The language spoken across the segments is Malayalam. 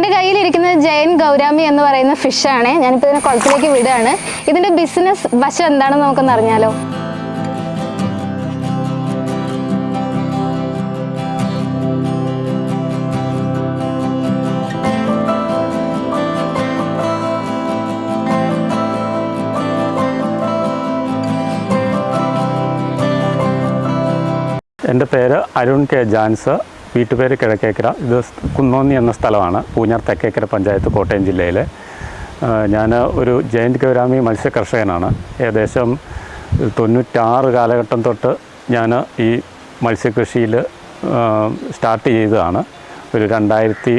എന്റെ കയ്യിലിരിക്കുന്നത് ജയൻ ഗൗരാമി എന്ന് പറയുന്ന ഫിഷ് ഫിഷാണ് ഞാനിപ്പോൾ ഇതിനെ കുളത്തിലേക്ക് വിടുകയാണ്. ഇതിന്റെ ബിസിനസ് വശം എന്താണെന്ന് നമുക്കൊന്ന് അറിഞ്ഞാലോ? എന്റെ പേര് അരുൺ കെ ജാൻസ്. വീട്ടുപേര് കിഴക്കേക്കര. ഇത് കുന്നോന്നി എന്ന സ്ഥലമാണ്. പൂഞ്ഞാർ തെക്കേക്കര പഞ്ചായത്ത് കോട്ടയം ജില്ലയിലെ. ഞാൻ ഒരു ജയന്റ് ഗൗരാമി മത്സ്യ കർഷകനാണ് ഏകദേശം തൊണ്ണൂറ്റാറ് കാലഘട്ടം തൊട്ട് ഞാൻ ഈ മത്സ്യകൃഷിയിൽ സ്റ്റാർട്ട് ചെയ്തതാണ്. ഒരു രണ്ടായിരത്തി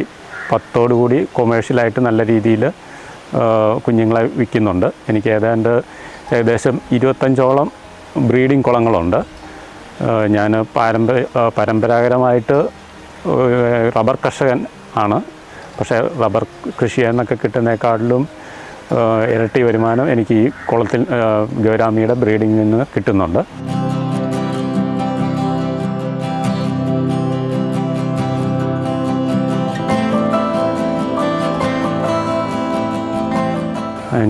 പത്തോടുകൂടി കൊമേഴ്ഷ്യലായിട്ട് നല്ല രീതിയിൽ കുഞ്ഞുങ്ങളെ വിൽക്കുന്നുണ്ട്. എനിക്ക് ഏതാണ്ട് ഏകദേശം ഇരുപത്തഞ്ചോളം ബ്രീഡിംഗ് കുളങ്ങളുണ്ട്. ഞാൻ പാരമ്പര്യ പരമ്പരാഗതമായിട്ട് റബ്ബർ കർഷകൻ ആണ്. പക്ഷേ റബ്ബർ കൃഷി എന്നൊക്കെ കിട്ടുന്നേക്കാട്ടിലും ഇരട്ടി വരുമാനം എനിക്ക് ഈ കുളത്തിൽ ഗൗരാമിയുടെ ബ്രീഡിങ്ങിൽ നിന്ന് കിട്ടുന്നുണ്ട്.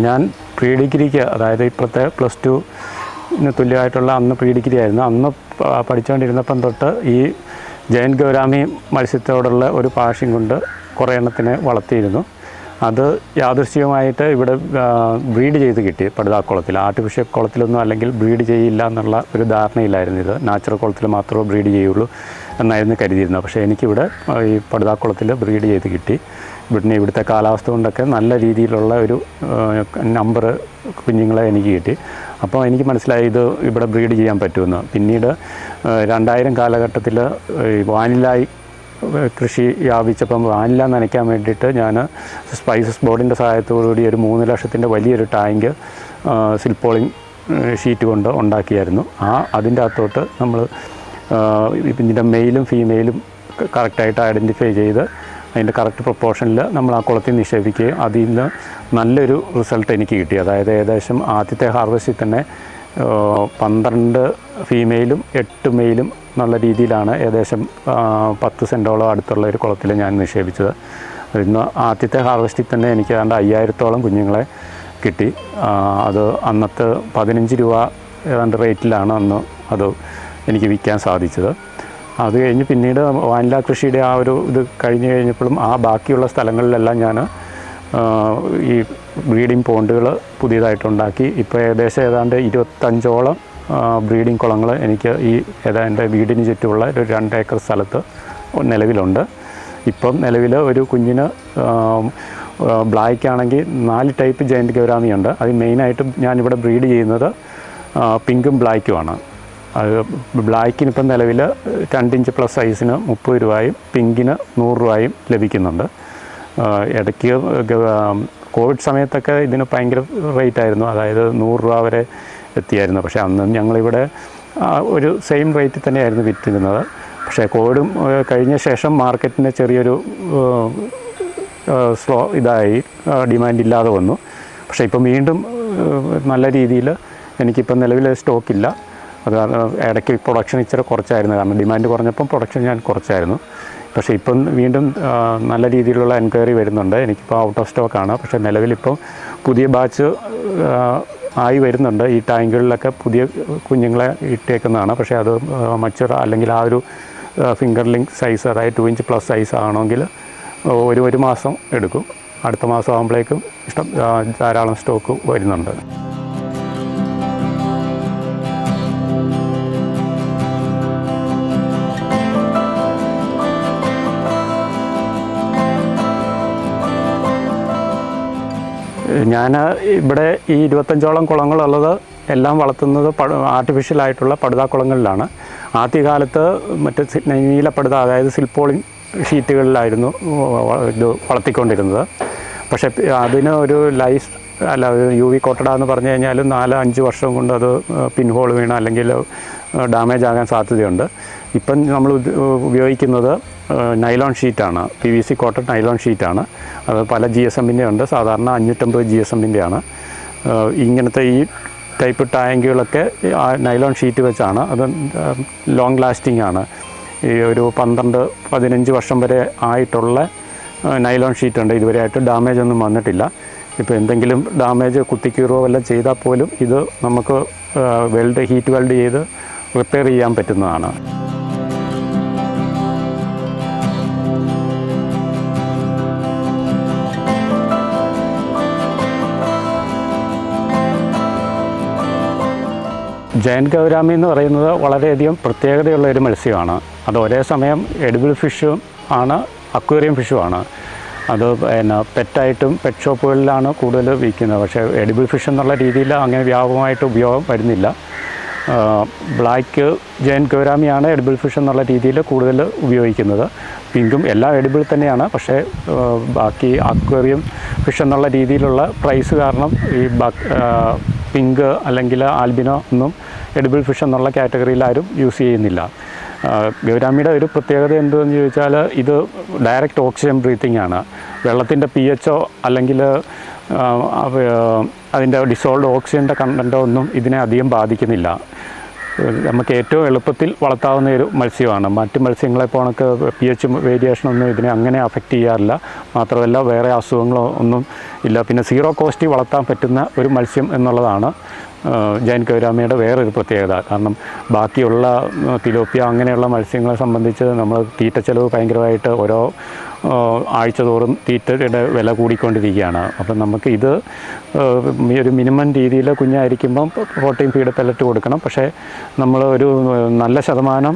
ഞാൻ പ്രീ ഡിഗ്രിക്ക് അതായത് ഇപ്പോഴത്തെ പ്ലസ് ടുവിന് തുല്യമായിട്ടുള്ള അന്ന് പ്രീ ഡിഗ്രി ആയിരുന്നു. അന്ന് പഠിച്ചുകൊണ്ടിരുന്നപ്പം തൊട്ട് ഈ ജയൻ ഗൗരാമി മത്സ്യത്തോടുള്ള ഒരു പാഷൻ കൊണ്ട് കുറേ എണ്ണത്തിനെ വളർത്തിയിരുന്നു. അത് യാദൃശ്ചികമായിട്ട് ഇവിടെ ബ്രീഡ് ചെയ്ത് കിട്ടി പടുതാക്കുളത്തിൽ ആർട്ടിഫിഷ്യൽ കുളത്തിലൊന്നും അല്ലെങ്കിൽ ബ്രീഡ് ചെയ്യില്ല എന്നുള്ള ഒരു ധാരണയിലായിരുന്നു ഇത്. നാച്ചുറൽ കുളത്തിൽ മാത്രമേ ബ്രീഡ് ചെയ്യുള്ളൂ എന്നായിരുന്നു കരുതിയിരുന്നത്. പക്ഷേ എനിക്കിവിടെ ഈ പടുതാക്കുളത്തിൽ ബ്രീഡ് ചെയ്ത് കിട്ടി. ഇവിടുന്ന് ഇവിടുത്തെ കാലാവസ്ഥ കൊണ്ടൊക്കെ നല്ല രീതിയിലുള്ള ഒരു നമ്പർ കുഞ്ഞുങ്ങളെ എനിക്ക് കിട്ടി. അപ്പോൾ എനിക്ക് മനസ്സിലായി ഇത് ഇവിടെ ബ്രീഡ് ചെയ്യാൻ പറ്റുമെന്ന്. പിന്നീട് രണ്ടായിരം കാലഘട്ടത്തിൽ വാനിലായി കൃഷി വ്യാപിച്ചപ്പം വാനില നനയ്ക്കാൻ വേണ്ടിയിട്ട് ഞാൻ സ്പൈസസ് ബോർഡിന്റെ സഹായത്തോടുകൂടി ഒരു മൂന്ന് ലക്ഷത്തിന്റെ വലിയൊരു ടാങ്ക് സിൽപോളിങ് ഷീറ്റ് കൊണ്ട് ഉണ്ടാക്കിയായിരുന്നു. ആ അതിന്റെ അകത്തോട്ട് നമ്മൾ ഇതിന്റെ മെയിലും ഫീമെയിലും കറക്റ്റായിട്ട് ഐഡന്റിഫൈ ചെയ്ത് അതിന്റെ കറക്റ്റ് പ്രൊപ്പോർഷനിൽ നമ്മൾ ആ കുളത്തിൽ നിക്ഷേപിക്കുകയും അതിൽ നിന്ന് നല്ലൊരു റിസൾട്ട് എനിക്ക് കിട്ടി. അതായത് ഏകദേശം ആദ്യത്തെ ഹാർവസ്റ്റിൽ തന്നെ പന്ത്രണ്ട് ഫീമെയിലും എട്ട് മെയിലും എന്നുള്ള രീതിയിലാണ് ഏകദേശം പത്ത് സെന്റോളം അടുത്തുള്ള ഒരു കുളത്തിൽ ഞാൻ നിക്ഷേപിച്ചത്. ഇന്ന് ആദ്യത്തെ ഹാർവസ്റ്റിൽ തന്നെ എനിക്ക് ഏതാണ്ട് അയ്യായിരത്തോളം കുഞ്ഞുങ്ങളെ കിട്ടി. അത് അന്നത്തെ പതിനഞ്ച് രൂപ ഏതാണ്ട് റേറ്റിലാണ് അന്ന് അത് എനിക്ക് വിൽക്കാൻ സാധിച്ചത്. അത് കഴിഞ്ഞ് പിന്നീട് വാനില കൃഷിയുടെ ആ ഒരു ഇത് കഴിഞ്ഞ് കഴിഞ്ഞപ്പോഴും ആ ബാക്കിയുള്ള സ്ഥലങ്ങളിലെല്ലാം ഞാൻ ഈ ബ്രീഡിംഗ് പോണ്ടുകൾ പുതിയതായിട്ടുണ്ടാക്കി ഇപ്പോൾ ഏകദേശം ഏതാണ്ട് ഇരുപത്തഞ്ചോളം ബ്രീഡിംഗ് കുളങ്ങൾ എനിക്ക് ഈ ഏതാ എന്റെ വീടിന് ചുറ്റുമുള്ള ഒരു രണ്ട് ഏക്കർ സ്ഥലത്ത് നിലവിലുണ്ട്. ഇപ്പം നിലവിൽ ഒരു കുഞ്ഞിന് ബ്ലാക്ക് ആണെങ്കിൽ നാല് ടൈപ്പ് ജയന്റ് ഗൗരാമിയുണ്ട്. അത് മെയിനായിട്ടും ഞാനിവിടെ ബ്രീഡ് ചെയ്യുന്നത് പിങ്കും ബ്ലാക്കുമാണ് അത് ബ്ലാക്കിന് ഇപ്പം നിലവിൽ രണ്ടിഞ്ച് പ്ലസ് സൈസിന് മുപ്പത് രൂപയും പിങ്കിന് നൂറ് രൂപയും ലഭിക്കുന്നുണ്ട്. ഇടയ്ക്ക് കോവിഡ് സമയത്തൊക്കെ ഇതിന് ഭയങ്കര റേറ്റ് ആയിരുന്നു അതായത് നൂറ് രൂപ വരെ എത്തിയായിരുന്നു. പക്ഷേ അന്ന് ഞങ്ങളിവിടെ ഒരു സെയിം റേറ്റിൽ തന്നെയായിരുന്നു വിറ്റിരുന്നത്. പക്ഷേ കോവിഡും കഴിഞ്ഞ ശേഷം മാർക്കറ്റിന് ചെറിയൊരു സ്ലോ ഇതായി ഡിമാൻഡ് ഇല്ലാതെ വന്നു. പക്ഷേ ഇപ്പം വീണ്ടും നല്ല രീതിയിൽ എനിക്കിപ്പം നിലവിൽ സ്റ്റോക്കില്ല അത് ഇടയ്ക്ക് പ്രൊഡക്ഷൻ ഇച്ചിരി കുറച്ചായിരുന്നു. കാരണം ഡിമാൻഡ് കുറഞ്ഞപ്പം പ്രൊഡക്ഷൻ ഞാൻ കുറച്ചായിരുന്നു. പക്ഷേ ഇപ്പം വീണ്ടും നല്ല രീതിയിലുള്ള എൻക്വയറി വരുന്നുണ്ട്. എനിക്കിപ്പോൾ ഔട്ട് ഓഫ് സ്റ്റോക്കാണ് പക്ഷേ നിലവിലിപ്പം പുതിയ ബാച്ച് ആയി വരുന്നുണ്ട്. ഈ ടാങ്കുകളിലൊക്കെ പുതിയ കുഞ്ഞുങ്ങളെ ഇട്ടേക്കുന്നതാണ്. പക്ഷേ അത് മച്ചുറ അല്ലെങ്കിൽ ആ ഒരു ഫിംഗർ ലിങ്ക് സൈസ് അതായത് ടു ഇഞ്ച് പ്ലസ് സൈസ് ആണെങ്കിൽ ഒരു ഒരു മാസം എടുക്കും. അടുത്ത മാസം ആകുമ്പോഴേക്കും ഇഷ്ടം ധാരാളം സ്റ്റോക്ക് വരുന്നുണ്ട്. ഞാൻ ഇവിടെ ഈ ഇരുപത്തഞ്ചോളം കുളങ്ങളുള്ളത് എല്ലാം വളർത്തുന്നത് ആർട്ടിഫിഷ്യലായിട്ടുള്ള പടുതാക്കുളങ്ങളിലാണ്. ആദ്യകാലത്ത് മറ്റ് നീല നീലപ്പടുത അതായത് സിൽപോളിൻ ഷീറ്റുകളിലായിരുന്നു ഇത് വളർത്തിക്കൊണ്ടിരുന്നത്. പക്ഷേ അതിന് ഒരു ലൈഫ് അല്ല യു വി കോട്ടഡ എന്ന് പറഞ്ഞു കഴിഞ്ഞാലും നാലോ അഞ്ച് വർഷം കൊണ്ട് അത് പിൻഹോൾ വീണ അല്ലെങ്കിൽ ഡാമേജ് ആകാൻ സാധ്യതയുണ്ട്. ഇപ്പം നമ്മൾ ഉപയോഗിക്കുന്നത് nylon ഷീറ്റാണ് P V C cotton nylon ഷീറ്റാണ് അത് പല ജി എസ് എമ്മിന്റെ ഉണ്ട്. സാധാരണ അഞ്ഞൂറ്റമ്പത് ജി എസ് എമ്മിന്റെ ആണ്. ഇങ്ങനത്തെ ഈ ടൈപ്പ് ടാങ്കുകളൊക്കെ നൈലോൺ ഷീറ്റ് വെച്ചാണ്. അത് ലോങ് ലാസ്റ്റിംഗ് ആണ്. ഈ ഒരു പന്ത്രണ്ട് പതിനഞ്ച് വർഷം വരെ ആയിട്ടുള്ള നൈലോൺ ഷീറ്റ് ഉണ്ട്. ഇതുവരെയായിട്ട് ഡാമേജ് ഒന്നും വന്നിട്ടില്ല. ഇപ്പോൾ എന്തെങ്കിലും ഡാമേജ് കുത്തിക്കീറോ വല്ലതും ചെയ്താൽ പോലും ഇത് നമുക്ക് വെൽഡ് ഹീറ്റ് വെൽഡ് ചെയ്ത് റിപ്പയർ ചെയ്യാൻ പറ്റുന്നതാണ്. ജയൻ ഗൗരാമി എന്ന് പറയുന്നത് വളരെയധികം പ്രത്യേകതയുള്ള ഒരു മത്സ്യമാണ്. അത് ഒരേ സമയം എഡിബിൾ ഫിഷും ആണ് അക്വേറിയം ഫിഷുമാണ് അത് പിന്നെ പെറ്റായിട്ടും പെറ്റ് ഷോപ്പുകളിലാണ് കൂടുതൽ വിൽക്കുന്നത്. പക്ഷേ എഡിബിൾ ഫിഷ് എന്നുള്ള രീതിയിൽ അങ്ങനെ വ്യാപകമായിട്ട് ഉപയോഗം വരുന്നില്ല. ബ്ലാക്ക് ജയൻ ഗൗരാമിയാണ് എഡിബിൾ ഫിഷ് എന്നുള്ള രീതിയിൽ കൂടുതൽ ഉപയോഗിക്കുന്നത്. പിങ്കും എല്ലാം എഡിബിൾ തന്നെയാണ്. പക്ഷേ ബാക്കി അക്വേറിയം ഫിഷ് എന്നുള്ള രീതിയിലുള്ള പ്രൈസ് കാരണം ഈ പിങ്ക് അല്ലെങ്കിൽ ആൽബിനോ ഒന്നും എഡിബിൾ ഫിഷ് എന്നുള്ള കാറ്റഗറിയിൽ ആരും യൂസ് ചെയ്യുന്നില്ല. ഗൗരാമിയുടെ ഒരു പ്രത്യേകത എന്തെന്ന് ചോദിച്ചാൽ ഇത് ഡയറക്റ്റ് ഓക്സിജൻ ബ്രീത്തിങ് ആണ്. വെള്ളത്തിന്റെ പി എച്ചോ അല്ലെങ്കിൽ അതിന്റെ ഡിസോൾഡ് ഓക്സിജന്റെ കണ്ടന്റോ ഒന്നും ഇതിനെ അധികം ബാധിക്കുന്നില്ല. നമുക്ക് ഏറ്റവും എളുപ്പത്തിൽ വളർത്താവുന്ന ഒരു മത്സ്യമാണ്. മറ്റ് മത്സ്യങ്ങളെ പോണക്ക് പി എച്ച് വേരിയേഷനൊന്നും ഇതിനെ അങ്ങനെ അഫക്റ്റ് ചെയ്യാറില്ല. മാത്രമല്ല വേറെ അസുഖങ്ങളോ ഒന്നും ഇല്ല. പിന്നെ സീറോ കോസ്റ്റ് വളർത്താൻ പറ്റുന്ന ഒരു മത്സ്യം എന്നുള്ളതാണ്. ജൈൻ കൗരാമയുടെ വേറൊരു പ്രത്യേകത. കാരണം ബാക്കിയുള്ള തിലോപ്പിയ അങ്ങനെയുള്ള മത്സ്യങ്ങളെ സംബന്ധിച്ച് നമ്മൾ തീറ്റ ചെലവ് ഭയങ്കരമായിട്ട് ഓരോ ആഴ്ച തോറും തീറ്റയുടെ വില കൂടിക്കൊണ്ടിരിക്കുകയാണ്. അപ്പം നമുക്ക് ഇത് ഒരു മിനിമം രീതിയിൽ കുഞ്ഞായിരിക്കുമ്പം പ്രോട്ടീൻ ഫീഡ് പെല്ലറ്റ് കൊടുക്കണം. പക്ഷേ നമ്മൾ ഒരു നല്ല ശതമാനം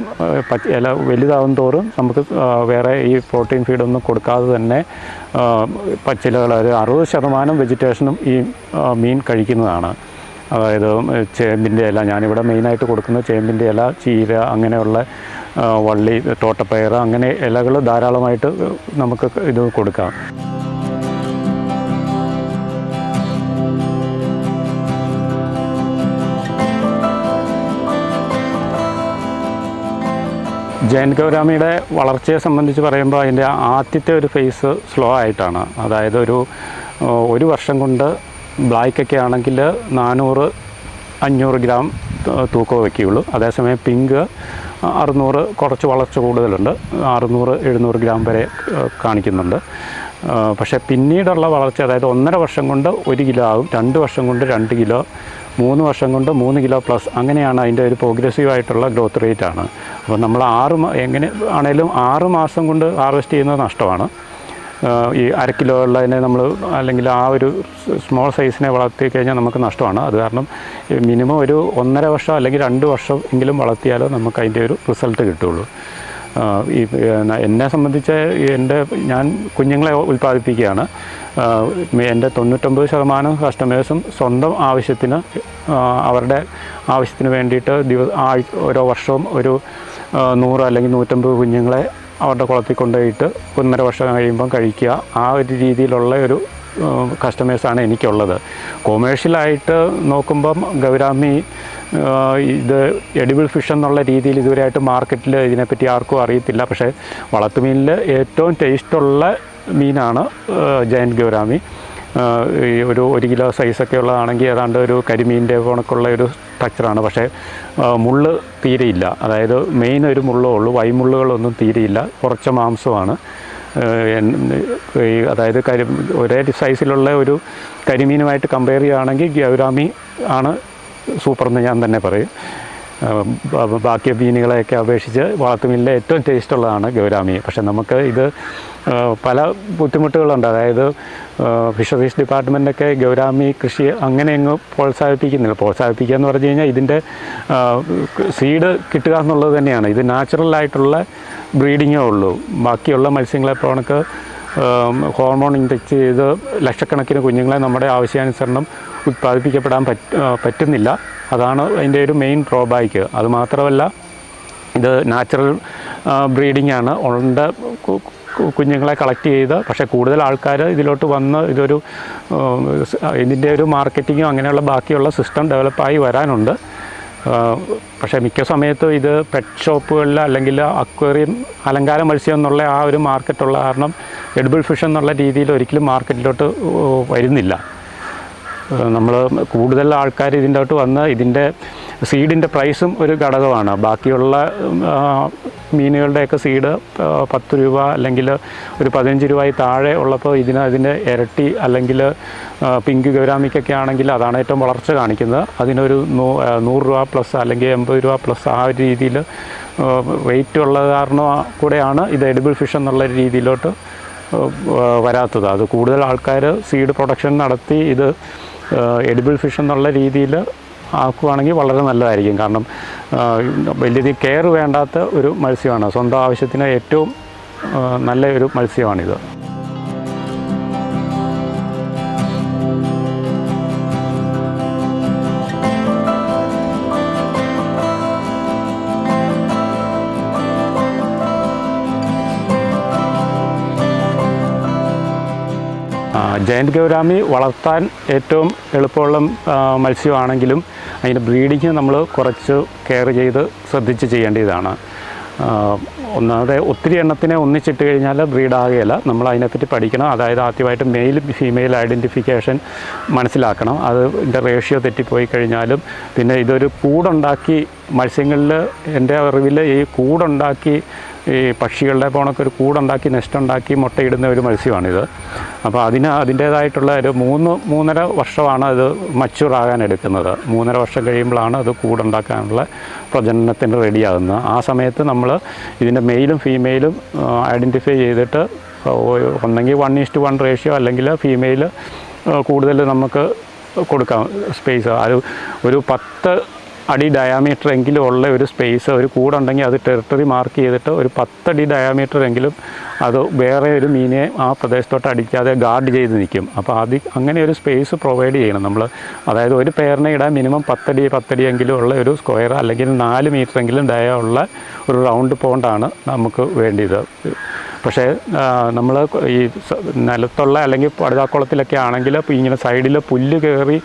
ഇല വലുതാവും തോറും നമുക്ക് വേറെ ഈ പ്രോട്ടീൻ ഫീഡൊന്നും കൊടുക്കാതെ തന്നെ പച്ചിലകൾ ഒരു അറുപത് ശതമാനം വെജിറ്റേഷനും ഈ മീൻ കഴിക്കുന്നതാണ്. അതായത് ചേമ്പിന്റെ ഇല ഞാനിവിടെ മെയിനായിട്ട് കൊടുക്കുന്നത് ചേമ്പിന്റെ ഇല ചീര അങ്ങനെയുള്ള വള്ളി തോട്ടപ്പയർ അങ്ങനെ ഇലകൾ ധാരാളമായിട്ട് നമുക്ക് ഇത് കൊടുക്കാം. ജയൻ ഗൗരാമിയുടെ വളർച്ചയെ സംബന്ധിച്ച് പറയുമ്പോൾ അതിന്റെ ആദ്യത്തെ ഒരു ഫേസ് സ്ലോ ആയിട്ടാണ്. അതായത് ഒരു ഒരു വർഷം കൊണ്ട് ബ്ലാക്കൊക്കെ ആണെങ്കിൽ നാനൂറ് അഞ്ഞൂറ് ഗ്രാം തൂക്കോ തൂക്കം വയ്ക്കുകയുള്ളൂ. അതേസമയം പിങ്ക് അറുന്നൂറ് കുറച്ച് വളർച്ച കൂടുതലുണ്ട്. അറുന്നൂറ് എഴുന്നൂറ് ഗ്രാം വരെ കാണിക്കുന്നുണ്ട്. പക്ഷേ പിന്നീടുള്ള വളർച്ച അതായത് ഒന്നര വർഷം കൊണ്ട് ഒരു കിലോ ആകും രണ്ട് വർഷം കൊണ്ട് രണ്ട് കിലോ മൂന്ന് വർഷം കൊണ്ട് മൂന്ന് കിലോ പ്ലസ് അങ്ങനെയാണ് അതിന്റെ ഒരു പ്രോഗ്രസീവ് ആയിട്ടുള്ള ഗ്രോത്ത് റേറ്റ് ആണ്. അപ്പോൾ നമ്മൾ ആറ് എങ്ങനെ ആണേലും ആറ് മാസം കൊണ്ട് ഹാർവെസ്റ്റ് ചെയ്യുന്നത് നഷ്ടമാണ്. ഈ അര കിലോ ഉള്ളതിനെ നമ്മൾ അല്ലെങ്കിൽ ആ ഒരു സ്മോൾ സൈസിനെ വളർത്തി കഴിഞ്ഞാൽ നമുക്ക് നഷ്ടമാണ്. അത് കാരണം മിനിമം ഒരു ഒന്നര വർഷം അല്ലെങ്കിൽ രണ്ട് വർഷം എങ്കിലും വളർത്തിയാലോ നമുക്ക് അതിന്റെ ഒരു റിസൾട്ട് കിട്ടുള്ളൂ. ഈ എന്നെ സംബന്ധിച്ച് എന്റെ ഞാൻ കുഞ്ഞുങ്ങളെ ഉൽപ്പാദിപ്പിക്കുകയാണ്. എന്റെ തൊണ്ണൂറ്റൊമ്പത് ശതമാനം കസ്റ്റമേഴ്സും സ്വന്തം ആവശ്യത്തിന് അവരുടെ ആവശ്യത്തിന് വേണ്ടിയിട്ട് ദിവ ഓരോ വർഷവും ഒരു നൂറ് അല്ലെങ്കിൽ നൂറ്റമ്പത് കുഞ്ഞുങ്ങളെ അവരുടെ കുളത്തിൽ കൊണ്ടുപോയിട്ട് ഒന്നര വർഷം കഴിയുമ്പം കഴിക്കുക. ആ ഒരു രീതിയിലുള്ള ഒരു കസ്റ്റമേഴ്സാണ് എനിക്കുള്ളത്. കൊമേഴ്ഷ്യലായിട്ട് നോക്കുമ്പം ഗൗരാമി ഇത് എഡിബിൾ ഫിഷ് എന്നുള്ള രീതിയിൽ ഇതുവരെയായിട്ട് മാർക്കറ്റിൽ ഇതിനെപ്പറ്റി ആർക്കും അറിയത്തില്ല. പക്ഷേ വളർത്തുമീനിൽ ഏറ്റവും ടേസ്റ്റുള്ള മീനാണ് ജയൻ ഗൗരാമി. ഈ ഒരു ഒരു കിലോ സൈസൊക്കെ ഉള്ളതാണെങ്കിൽ ഏതാണ്ട് ഒരു കരിമീന്റെ കണക്കുള്ള ഒരു സ്ട്രക്ചറാണ് പക്ഷേ മുള്ള് തീരെയില്ല. അതായത് മെയിൻ ഒരു മുള്ളേ ഉള്ളൂ. വൈമുള്ളുകളൊന്നും തീരെയില്ല. കുറച്ച് മാംസമാണ്. ഈ അതായത് കരി ഒരേ സൈസിലുള്ള ഒരു കരിമീനുമായിട്ട് കമ്പയർ ചെയ്യുകയാണെങ്കിൽ ഗൗരാമി ആണ് സൂപ്പർ എന്ന് ഞാൻ തന്നെ പറയും. ബാക്കി മീനുകളെയൊക്കെ അപേക്ഷിച്ച് വളർത്തുമീനിലെ ഏറ്റവും ടേസ്റ്റ് ഉള്ളതാണ് ഗൗരാമി. പക്ഷെ നമുക്ക് ഇത് പല ബുദ്ധിമുട്ടുകളുണ്ട്. അതായത് ഫിഷറീസ് ഡിപ്പാർട്ട്മെന്റൊക്കെ ഗൗരാമി കൃഷി അങ്ങനെ അങ്ങ് പ്രോത്സാഹിപ്പിക്കുന്നില്ല. പ്രോത്സാഹിപ്പിക്കുക എന്ന് പറഞ്ഞു കഴിഞ്ഞാൽ ഇതിന്റെ സീഡ് കിട്ടുക എന്നുള്ളത് തന്നെയാണ്. ഇത് നാച്ചുറലായിട്ടുള്ള ബ്രീഡിങ്ങേ ഉള്ളൂ. ബാക്കിയുള്ള മത്സ്യങ്ങളെ പോണക്ക് ഹോർമോൺ ഇൻജെക്ട് ചെയ്ത് ലക്ഷക്കണക്കിന് കുഞ്ഞുങ്ങളെ നമ്മുടെ ആവശ്യാനുസരണം ഉത്പാദിപ്പിക്കപ്പെടാൻ പറ്റ പറ്റുന്നില്ല. അതാണ് അതിന്റെ ഒരു മെയിൻ ഡ്രോബാക്ക് അത് മാത്രമല്ല ഇത് നാച്ചുറൽ ബ്രീഡിംഗ് ആണ്. ഉണ്ട കുഞ്ഞുങ്ങളെ കളക്ട് ചെയ്ത് പക്ഷേ കൂടുതൽ ആൾക്കാർ ഇതിലോട്ട് വന്ന് ഇതൊരു ഇതിന്റെ ഒരു മാർക്കറ്റിങ്ങും അങ്ങനെയുള്ള ബാക്കിയുള്ള സിസ്റ്റം ഡെവലപ്പായി വരാനുണ്ട്. പക്ഷേ മിക്ക സമയത്തും ഇത് പെറ്റ് ഷോപ്പുകളിൽ അല്ലെങ്കിൽ അക്വേറിയം അലങ്കാര മത്സ്യം എന്നുള്ള ആ ഒരു മാർക്കറ്റുള്ള കാരണം എഡിബിൾ ഫിഷ് എന്നുള്ള രീതിയിൽ ഒരിക്കലും മാർക്കറ്റിലോട്ട് വരുന്നില്ല. നമ്മൾ കൂടുതൽ ആൾക്കാർ ഇതിന്റെ അകത്ത് വന്ന് ഇതിന്റെ സീഡിന്റെ പ്രൈസും ഒരു ഘടകമാണ്. ബാക്കിയുള്ള മീനുകളുടെയൊക്കെ സീഡ് പത്ത് രൂപ അല്ലെങ്കിൽ ഒരു പതിനഞ്ച് രൂപയിൽ താഴെ ഉള്ളപ്പോൾ ഇതിന് അതിന്റെ ഇരട്ടി അല്ലെങ്കിൽ പിങ്ക് ഗൗരാമിക്കൊക്കെ ആണെങ്കിൽ അതാണ് ഏറ്റവും വളർച്ച കാണിക്കുന്നത്. അതിനൊരു നൂ നൂറ് രൂപ പ്ലസ് അല്ലെങ്കിൽ എൺപത് രൂപ പ്ലസ് ആ ഒരു രീതിയിൽ വെയിറ്റ് ഉള്ള കാരണം കൂടെയാണ് ഇത് എഡിബിൾ ഫിഷ് എന്നുള്ള രീതിയിലോട്ട് വരാത്തത്. അത് കൂടുതൽ ആൾക്കാർ സീഡ് പ്രൊഡക്ഷൻ നടത്തി ഇത് എഡിബിൾ ഫിഷ് എന്നുള്ള രീതിയിൽ ആക്കുവാണെങ്കിൽ വളരെ നല്ലതായിരിക്കും. കാരണം വലിയ കെയർ വേണ്ടാത്ത ഒരു മത്സ്യമാണ്. സ്വന്തം ആവശ്യത്തിന് ഏറ്റവും നല്ല ഒരു മത്സ്യമാണിത്. ജയന്റ് ഗൗരാമി വളർത്താൻ ഏറ്റവും എളുപ്പമുള്ള മത്സ്യമാണെങ്കിലും അതിന്റെ ബ്രീഡിങ് നമ്മൾ കുറച്ച് കെയർ ചെയ്ത് ശ്രദ്ധിച്ച് ചെയ്യേണ്ടതാണ്. ഒന്നാമത് ഒത്തിരി എണ്ണത്തിനെ ഒന്നിച്ചിട്ട് കഴിഞ്ഞാൽ ബ്രീഡാകുകയില്ല നമ്മൾ അതിനെപ്പറ്റി പഠിക്കണം. അതായത് ആദ്യമായിട്ട് മെയിൽ ഫീമെയിൽ ഐഡന്റിഫിക്കേഷൻ മനസ്സിലാക്കണം. അത് ഇതിന്റെ റേഷ്യോ തെറ്റിപ്പോയി കഴിഞ്ഞാലും പിന്നെ ഇതൊരു കൂടുണ്ടാക്കി മത്സ്യങ്ങളിൽ എന്റെ അറിവിൽ ഈ കൂടുണ്ടാക്കി ഈ പക്ഷികളുടെ പോണൊക്കെ ഒരു കൂടുണ്ടാക്കി നെസ്റ്റ് ഉണ്ടാക്കി മുട്ടയിടുന്ന ഒരു മത്സ്യമാണിത്. അപ്പോൾ അതിന് അതിന്റേതായിട്ടുള്ള ഒരു മൂന്ന് മൂന്നര വർഷമാണ് അത് മച്ചൂർ ആകാൻ എടുക്കുന്നത്. മൂന്നര വർഷം കഴിയുമ്പോഴാണ് അത് കൂടുണ്ടാക്കാനുള്ള പ്രജനനത്തിന് റെഡിയാകുന്നത്. ആ സമയത്ത് നമ്മൾ ഇതിന്റെ മെയിലും ഫീമെയിലും ഐഡന്റിഫൈ ചെയ്തിട്ട് ഒന്നെങ്കിൽ one is to one ratio അല്ലെങ്കിൽ ഫീമെയിൽ കൂടുതൽ നമുക്ക് കൊടുക്കാം സ്പേസ്. ഒരു ഒരു പത്ത് അടി ഡയാമീറ്റർ എങ്കിലും ഉള്ള ഒരു സ്പേസ് ഒരു കൂടുണ്ടെങ്കിൽ അത് ടെറിട്ടറി മാർക്ക് ചെയ്തിട്ട് ഒരു പത്തടി ഡയാമീറ്റർ എങ്കിലും അത് വേറെ ഒരു മീനെ ആ പ്രദേശത്തോട്ട് അടിക്കാതെ ഗാർഡ് ചെയ്ത് നിൽക്കും. അപ്പോൾ അത് അങ്ങനെ ഒരു സ്പേസ് പ്രൊവൈഡ് ചെയ്യണം നമ്മൾ. അതായത് ഒരു പേരിനെ ഇടാൻ മിനിമം പത്തടി പത്തടി എങ്കിലും ഉള്ള ഒരു സ്ക്വയർ അല്ലെങ്കിൽ നാല് മീറ്റർ എങ്കിലും ഡയ ഉള്ള ഒരു റൗണ്ട് പോണ്ടാണ് നമുക്ക് വേണ്ടിയത്. പക്ഷേ നമ്മൾ ഈ നിലത്തുള്ള അല്ലെങ്കിൽ പടുതാക്കുളത്തിലൊക്കെ ആണെങ്കിൽ ഇങ്ങനെ സൈഡിൽ പുല്ല് കയറി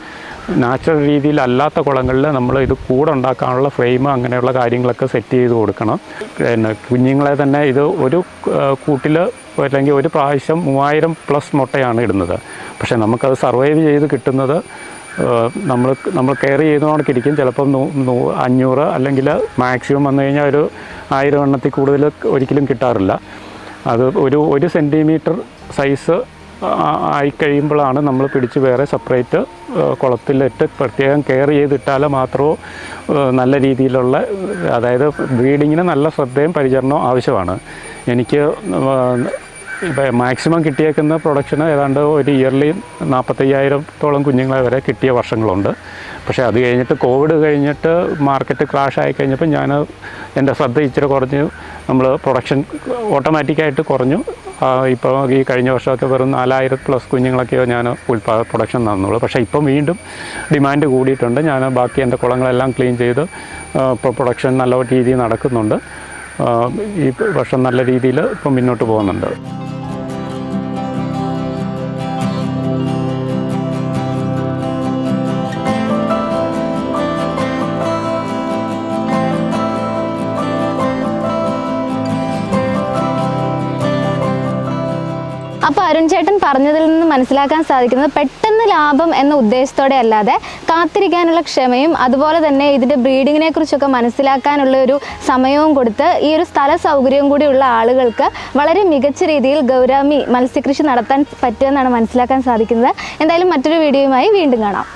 നാച്ചുറൽ രീതിയിൽ അല്ലാത്ത കുളങ്ങളിൽ നമ്മൾ ഇത് കൂടെ ഉണ്ടാക്കാനുള്ള ഫ്രെയിം അങ്ങനെയുള്ള കാര്യങ്ങളൊക്കെ സെറ്റ് ചെയ്ത് കൊടുക്കണം. പിന്നെ കുഞ്ഞുങ്ങളെ തന്നെ ഇത് ഒരു കൂട്ടിൽ അല്ലെങ്കിൽ ഒരു പ്രാവശ്യം മൂവായിരം പ്ലസ് മുട്ടയാണ് ഇടുന്നത്. പക്ഷേ നമുക്കത് സർവൈവ് ചെയ്ത് കിട്ടുന്നത് നമ്മൾ നമ്മൾ കെയർ ചെയ്തുകൊണ്ടിരിക്കും ചിലപ്പം നൂ നൂ അഞ്ഞൂറ് അല്ലെങ്കിൽ മാക്സിമം വന്നു കഴിഞ്ഞാൽ ഒരു ആയിരം എണ്ണത്തിൽ കൂടുതൽ ഒരിക്കലും കിട്ടാറില്ല. അത് ഒരു ഒരു സെന്റിമീറ്റർ സൈസ് ആയിക്കഴിയുമ്പോഴാണ് നമ്മൾ പിടിച്ച് വേറെ സെപ്പറേറ്റ് കുളത്തിലിട്ട് പ്രത്യേകം കെയർ ചെയ്തിട്ടാൽ മാത്രമേ നല്ല രീതിയിലുള്ള അതായത് ബ്രീഡിങ്ങിന് നല്ല ശ്രദ്ധയും പരിചരണവും ആവശ്യമാണ്. എനിക്ക് ഇപ്പം മാക്സിമം കിട്ടിയേക്കുന്ന പ്രൊഡക്ഷന് ഏതാണ്ട് ഒരു ഇയർലി നാൽപ്പത്തയ്യായിരത്തോളം കുഞ്ഞുങ്ങളെ വരെ കിട്ടിയ വർഷങ്ങളുണ്ട്. പക്ഷേ അത് കഴിഞ്ഞിട്ട് കോവിഡ് കഴിഞ്ഞിട്ട് മാർക്കറ്റ് ക്രാഷ് ആയി കഴിഞ്ഞപ്പോൾ ഞാൻ എന്റെ ശ്രദ്ധ ഇച്ചിരി കുറഞ്ഞു. നമ്മൾ പ്രൊഡക്ഷൻ ഓട്ടോമാറ്റിക്കായിട്ട് കുറഞ്ഞു. ഇപ്പോൾ ഈ കഴിഞ്ഞ വർഷമൊക്കെ വെറും നാലായിരം പ്ലസ് കുഞ്ഞുങ്ങളൊക്കെയോ ഞാൻ ഉൽപാ പ്രൊഡക്ഷൻ നടന്നുള്ളൂ. പക്ഷേ ഇപ്പം വീണ്ടും ഡിമാൻഡ് കൂടിയിട്ടുണ്ട്. ഞാൻ ബാക്കി എന്റെ കുളങ്ങളെല്ലാം ക്ലീൻ ചെയ്ത് പ്രൊഡക്ഷൻ നല്ല രീതിയിൽ നടക്കുന്നുണ്ട്. ഈ വർഷം നല്ല രീതിയിൽ ഇപ്പം മുന്നോട്ട് പോകുന്നുണ്ട്. ചേട്ടൻ പറഞ്ഞതിൽ നിന്ന് മനസ്സിലാക്കാൻ സാധിക്കുന്നത് പെട്ടെന്ന് ലാഭം എന്ന ഉദ്ദേശത്തോടെ അല്ലാതെ കാത്തിരിക്കാനുള്ള ക്ഷമയും അതുപോലെ തന്നെ ഇതിന്റെ ബ്രീഡിങ്ങിനെ കുറിച്ചൊക്കെ മനസ്സിലാക്കാനുള്ള ഒരു സമയവും കൊടുത്ത് ഈ ഒരു സ്ഥല സൗകര്യവും കൂടി ഉള്ള ആളുകൾക്ക് വളരെ മികച്ച രീതിയിൽ ഗൗരാമി മത്സ്യകൃഷി നടത്താൻ പറ്റുമെന്നാണ് മനസ്സിലാക്കാൻ സാധിക്കുന്നത്. എന്തായാലും മറ്റൊരു വീഡിയോയുമായി വീണ്ടും കാണാം.